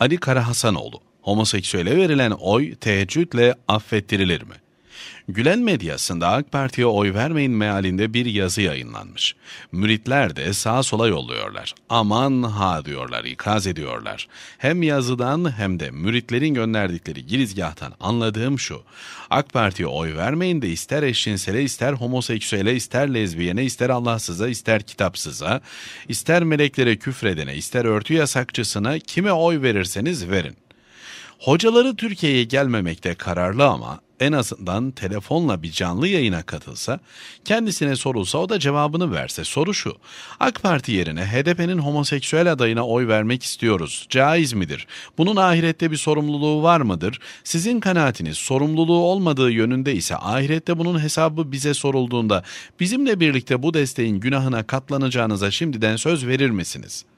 Ali Karahasanoğlu, homoseksüele verilen oy teheccüdle affettirilir mi? Gülen medyasında AK Parti'ye oy vermeyin mealinde bir yazı yayınlanmış. Müritler de sağa sola yolluyorlar. Aman ha diyorlar, ikaz ediyorlar. Hem yazıdan hem de müritlerin gönderdikleri girizgahtan anladığım şu. AK Parti'ye oy vermeyin de ister eşcinsele, ister homoseksüele, ister lezbiyene, ister Allahsıza, ister kitapsıza, ister meleklere küfredene, ister örtü yasakçısına kime oy verirseniz verin. Hocaları Türkiye'ye gelmemekte kararlı ama en azından telefonla bir canlı yayına katılsa, kendisine sorulsa o da cevabını verse. Soru şu, AK Parti yerine HDP'nin homoseksüel adayına oy vermek istiyoruz. Caiz midir? Bunun ahirette bir sorumluluğu var mıdır? Sizin kanaatiniz sorumluluğu olmadığı yönünde ise ahirette bunun hesabı bize sorulduğunda bizimle birlikte bu desteğin günahına katlanacağınıza şimdiden söz verir misiniz?''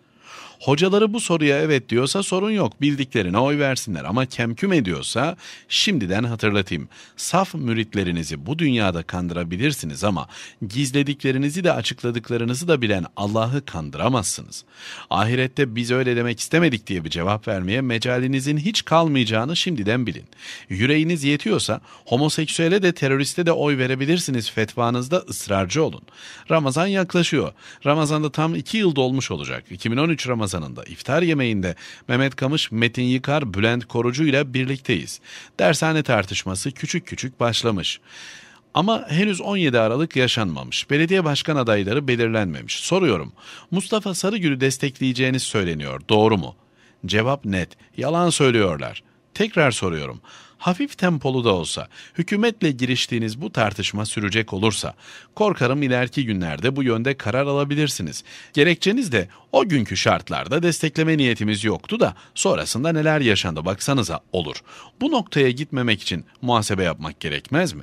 Hocaları bu soruya evet diyorsa sorun yok. Bildiklerine oy versinler ama kemküm ediyorsa şimdiden hatırlatayım. Saf müritlerinizi bu dünyada kandırabilirsiniz ama gizlediklerinizi de açıkladıklarınızı da bilen Allah'ı kandıramazsınız. Ahirette biz öyle demek istemedik diye bir cevap vermeye mecalinizin hiç kalmayacağını şimdiden bilin. Yüreğiniz yetiyorsa homoseksüele de teröriste de oy verebilirsiniz fetvanızda ısrarcı olun. Ramazan yaklaşıyor. Ramazan'da tam iki yıl dolmuş olacak. 2013 Ramazan Ramazan'ında iftar yemeğinde Mehmet Kamış, Metin Yıkar, Bülent Korucu ile birlikteyiz. Dershane tartışması küçük küçük başlamış. Ama henüz 17 Aralık yaşanmamış. Belediye başkan adayları belirlenmemiş. Soruyorum. Mustafa Sarıgül'ü destekleyeceğiniz söyleniyor. Doğru mu? Cevap net. Yalan söylüyorlar. Tekrar soruyorum hafif tempolu da olsa hükümetle giriştiğiniz bu tartışma sürecek olursa korkarım ileriki günlerde bu yönde karar alabilirsiniz. Gerekçeniz de o günkü şartlarda destekleme niyetimiz yoktu da sonrasında neler yaşandı baksanıza olur. Bu noktaya gitmemek için muhasebe yapmak gerekmez mi?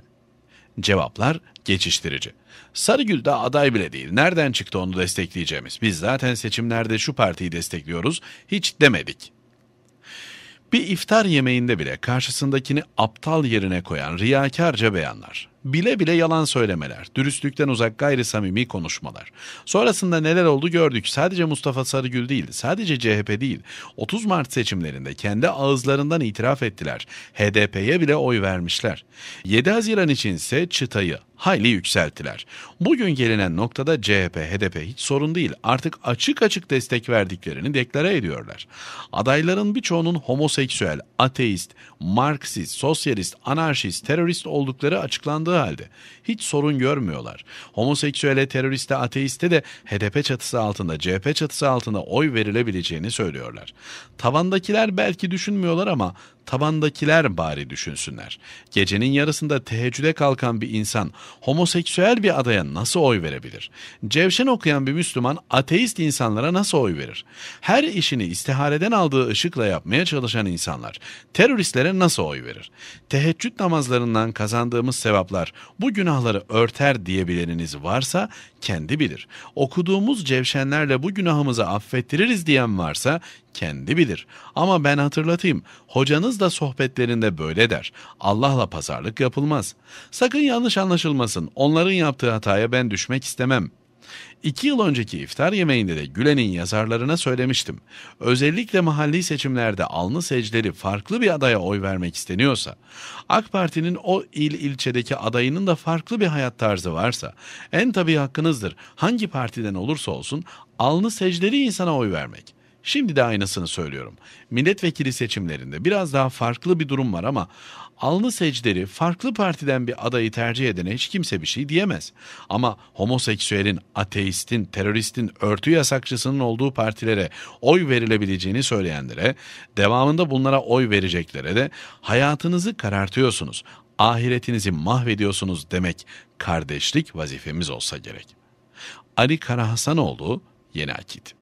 Cevaplar geçiştirici. Sarıgül de aday bile değil. Nereden çıktı onu destekleyeceğimiz? Biz zaten seçimlerde şu partiyi destekliyoruz. Hiç demedik. Bir iftar yemeğinde bile karşısındakini aptal yerine koyan riyakarca beyanlar. Bile bile yalan söylemeler, dürüstlükten uzak gayri samimi konuşmalar. Sonrasında neler oldu gördük. Sadece Mustafa Sarıgül değil, sadece CHP değil. 30 Mart seçimlerinde kendi ağızlarından itiraf ettiler. HDP'ye bile oy vermişler. 7 Haziran içinse çıtayı hayli yükselttiler. Bugün gelinen noktada CHP, HDP hiç sorun değil. Artık açık açık destek verdiklerini deklare ediyorlar. Adayların birçoğunun homoseksüel, ateist, Marksist, sosyalist, anarşist, terörist oldukları açıklandığı halde hiç sorun görmüyorlar. Homoseksüele, teröriste, ateiste de HDP çatısı altında, CHP çatısı altında oy verilebileceğini söylüyorlar. Tavandakiler belki düşünmüyorlar ama tabandakiler bari düşünsünler. Gecenin yarısında teheccüde kalkan bir insan homoseksüel bir adaya nasıl oy verebilir? Cevşen okuyan bir Müslüman ateist insanlara nasıl oy verir? Her işini istihareden aldığı ışıkla yapmaya çalışan insanlar teröristlere nasıl oy verir? Teheccüd namazlarından kazandığımız sevaplar bu günahları örter diyebileniniz varsa kendi bilir. Okuduğumuz cevşenlerle bu günahımızı affettiririz diyen varsa kendi bilir. Ama ben hatırlatayım. Hocanız da sohbetlerinde böyle der. Allah'la pazarlık yapılmaz. Sakın yanlış anlaşılmasın. Onların yaptığı hataya ben düşmek istemem. İki yıl önceki iftar yemeğinde de Gülen'in yazarlarına söylemiştim. Özellikle mahalli seçimlerde alnı secdeli farklı bir adaya oy vermek isteniyorsa, AK Parti'nin o il ilçedeki adayının da farklı bir hayat tarzı varsa, en tabii hakkınızdır hangi partiden olursa olsun alnı secdeli insana oy vermek. Şimdi de aynısını söylüyorum. Milletvekili seçimlerinde biraz daha farklı bir durum var ama alnı secderi farklı partiden bir adayı tercih edene hiç kimse bir şey diyemez. Ama homoseksüelin, ateistin, teröristin, örtü yasakçısının olduğu partilere oy verilebileceğini söyleyenlere, devamında bunlara oy vereceklere de hayatınızı karartıyorsunuz, ahiretinizi mahvediyorsunuz demek kardeşlik vazifemiz olsa gerek. Ali Karahasanoğlu, Yeni Akit